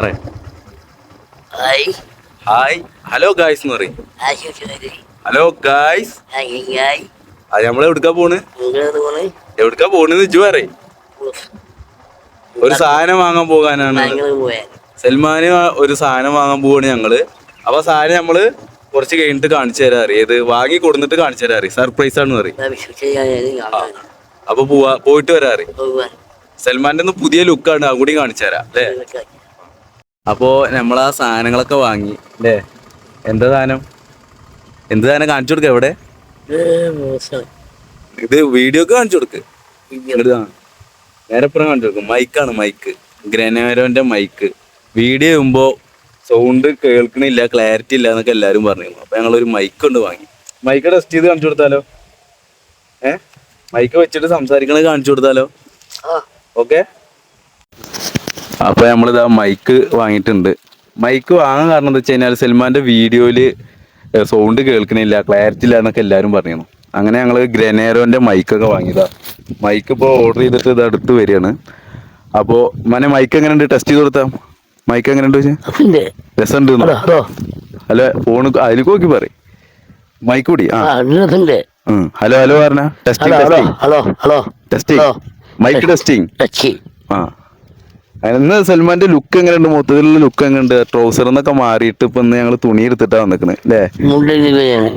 Hi. Hi. Hello guys എന്ന് പറയും. Hello guys. അത് നമ്മൾ എവിടുക്കാ പോണ്? എവിടുക്കാ പോണെന്ന് വെച്ചു പറയും. ഒരു സാധനം വാങ്ങാൻ പോകാനാണ്. സൽമാന് ഒരു സാധനം വാങ്ങാൻ പോവാണ് ഞങ്ങൾ. അപ്പൊ സാധനം നമ്മൾ കുറച്ച് കഴിഞ്ഞിട്ട് കാണിച്ചു തരാ അറിയത് ഇത് വാങ്ങി കൊടുത്തിട്ട് കാണിച്ചു തരാ അറിയാം. സർപ്രൈസ് ആണ് പറയും. അപ്പൊ പോവാ പോയിട്ട് വരാറി അറിയാം. സൽമാന്റെ ഒന്ന് പുതിയ ലുക്കാണ് അങ്ങോട്ടും കൂടി കാണിച്ചു തരാം അല്ലേ? അപ്പോ നമ്മൾ ആ സാധനങ്ങളൊക്കെ വാങ്ങി അല്ലേ എന്താ സാധനം? എന്ത് സാധനം കാണിച്ചു കൊടുക്ക എവിടെ? ഇത് വീഡിയോ കാണിച്ചു കൊടുക്ക്. നേരെ ഇപ്പുറം കാണിച്ചു കൊടുക്കും. മൈക്കാണ് മൈക്ക് ഗ്രനേരോന്റെ മൈക്ക് വീഡിയോ ചെയ്യുമ്പോ സൗണ്ട് കേൾക്കണില്ല ക്ലാരിറ്റി ഇല്ല എന്നൊക്കെ എല്ലാരും പറഞ്ഞിരുന്നു. അപ്പൊ ഒരു മൈക്ക് കൊണ്ട് വാങ്ങി. മൈക്ക് ടെസ്റ്റ് ചെയ്ത് കാണിച്ചു കൊടുത്താലോ? ഏ? മൈക്ക് വെച്ചിട്ട് സംസാരിക്കണത് കാണിച്ചു കൊടുത്താലോ? ഓക്കെ അപ്പൊ നമ്മളിതാ മൈക്ക് വാങ്ങിയിട്ടുണ്ട്. മൈക്ക് വാങ്ങാൻ കാരണം എന്താ വെച്ച് കഴിഞ്ഞാൽ സൽമാന്റെ വീഡിയോയിൽ സൗണ്ട് കേൾക്കണില്ല ക്ലാരിറ്റി ഇല്ല എന്നൊക്കെ എല്ലാരും പറയുന്നു അങ്ങനെ ഞങ്ങൾ ഗ്രനേരോന്റെ മൈക്കൊക്കെ വാങ്ങിയതാ. മൈക്ക് ഇപ്പോൾ ഓർഡർ ചെയ്തിട്ട് ഇത് അടുത്ത് വരികയാണ്. അപ്പോ മനെ മൈക്ക് എങ്ങനെയുണ്ട്? ടെസ്റ്റ് ചെയ്ത് കൊടുത്താ? മൈക്ക് എങ്ങനെയുണ്ട് ഉണ്ട്. രസമുണ്ട് അല്ല ഫോൺ അതിൽ നോക്കി പറയും. മൈക്ക് കൂടി ആ. ഹലോ ഹലോ പറഞ്ഞ. Testing testing hello hello testing mike testing ആ. ഇന്ന് സൽമാന്റെ ലുക്ക് എങ്ങനെയുണ്ട്? മൊത്തത്തിലുള്ള ലുക്ക് എങ്ങനെയുണ്ട്? ട്രൗസർ എന്നൊക്കെ മാറിയിട്ട് ഇപ്പൊ ഇന്ന് ഞങ്ങൾ തുണി എടുത്തിട്ടാ വന്നിക്കണ് അല്ലേ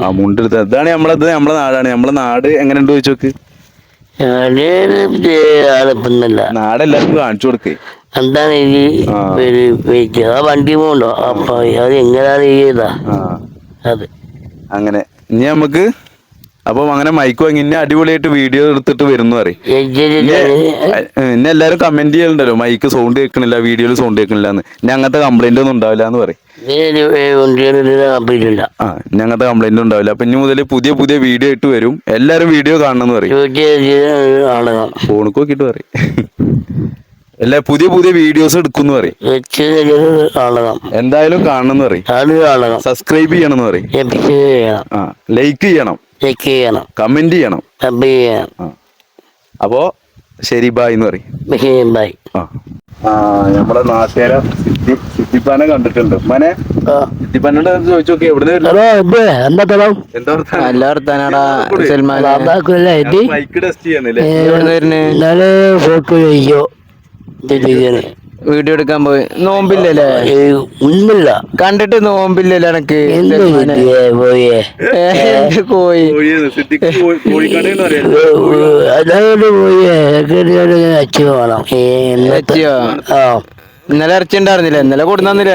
ആ മുണ്ടെടുത്ത ഇതാണ് നമ്മളത് നമ്മളെ നാടാണ്. നമ്മളെ നാട് എങ്ങനെയുണ്ട് ചോദിച്ചോക്ക് ആളെപ്പൊന്നല്ല നാട് എല്ലാവർക്കും കാണിച്ചു കൊടുക്കേ. എന്താണ് ഇത്? ആ. വണ്ടി പോകണ്ടോ അപ്പൊ അത് എങ്ങനെയാണ് ചെയ്താ അത്. അങ്ങനെ. ഇനി നമുക്ക് അപ്പം അങ്ങനെ മൈക്ക് വാങ്ങി. ഇന്നെ അടിപൊളിയായിട്ട് വീഡിയോ എടുത്തിട്ട് വരുന്നു പറയും. ഇനി എല്ലാരും കമന്റ് ചെയ്യണ്ടല്ലോ മൈക്ക് സൗണ്ട് കേൾക്കണില്ല വീഡിയോയിൽ സൗണ്ട് കേൾക്കണില്ല എന്ന് ഇനി അങ്ങനത്തെ കംപ്ലൈന്റ് ഒന്നും ഉണ്ടാവില്ല എന്ന് പറയും. ആ ഇനി അങ്ങനത്തെ കംപ്ലൈന്റ് ഉണ്ടാവില്ല. അപ്പൊ ഇനി മുതൽ പുതിയ പുതിയ വീഡിയോ ഇട്ട് വരും. എല്ലാരും വീഡിയോ കാണണം എന്ന് പറയും ഫോണിക്കോക്കിട്ട് പറയും. അല്ല പുതിയ പുതിയ വീഡിയോസ് എടുക്കും പറയും. എന്തായാലും കാണണം എന്ന് പറയും സബ്സ്ക്രൈബ് ചെയ്യണം എന്ന് പറയും. ആ ലൈക്ക് ചെയ്യണം. ചെക്ക് ചെയ്യണം. കമന്റ് ചെയ്യണം. സബ് ചെയ്യണം. അപ്പോ ശരി ബായ് എന്ന് പറയും. ബൈ ആ. ആ നമ്മളെ നാട്ടുകാരെ സിദ്ധി സിദ്ധിപ്പാനെ കണ്ടിട്ടുണ്ട്. മനെ സിദ്ധിപ്പാനോട് ചോദിച്ചു നോക്കി എവിടെ ഹലോ ഇത് എന്താ തരം എന്താ വർത്താനം? നല്ല വർത്താനാടാ കൊടു. സൽമാൻ ടെസ്റ്റ് എവിടുന്ന് വരുന്നേ? ഫോട്ടോ വീഡിയോ എടുക്കാൻ പോയി. നോമ്പില്ലല്ലേ? ഒന്നില്ല കണ്ടിട്ട് നോമ്പില്ലല്ലേ എനക്ക്? പോയേ. കോഴി- പോയേ? അച്ഛൻ വേണം. ആ. ഇന്നലെ ഇറച്ചി ഉണ്ടായിരുന്നില്ല? ഇന്നലെ കൊടുന്നില്ല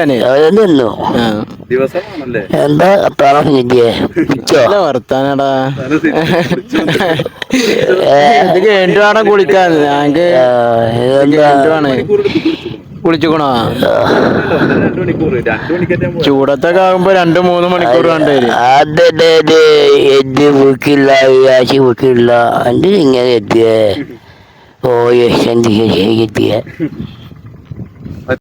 വർത്താനടാ. ഇത് കേട്ടു വേണം കുളിക്കാൻ. ഞങ്ങക്ക് രണ്ടു ചൂടത്തൊക്കെ ആകുമ്പോ രണ്ടു മൂന്ന് മണിക്കൂർ വേണ്ടി അതെ എന്റെ ബുക്കില്ല ആശി ബുക്കില്ല എന്റെ ഇങ്ങനെ എത്തിയേ? ഓ കിട്ടിയേ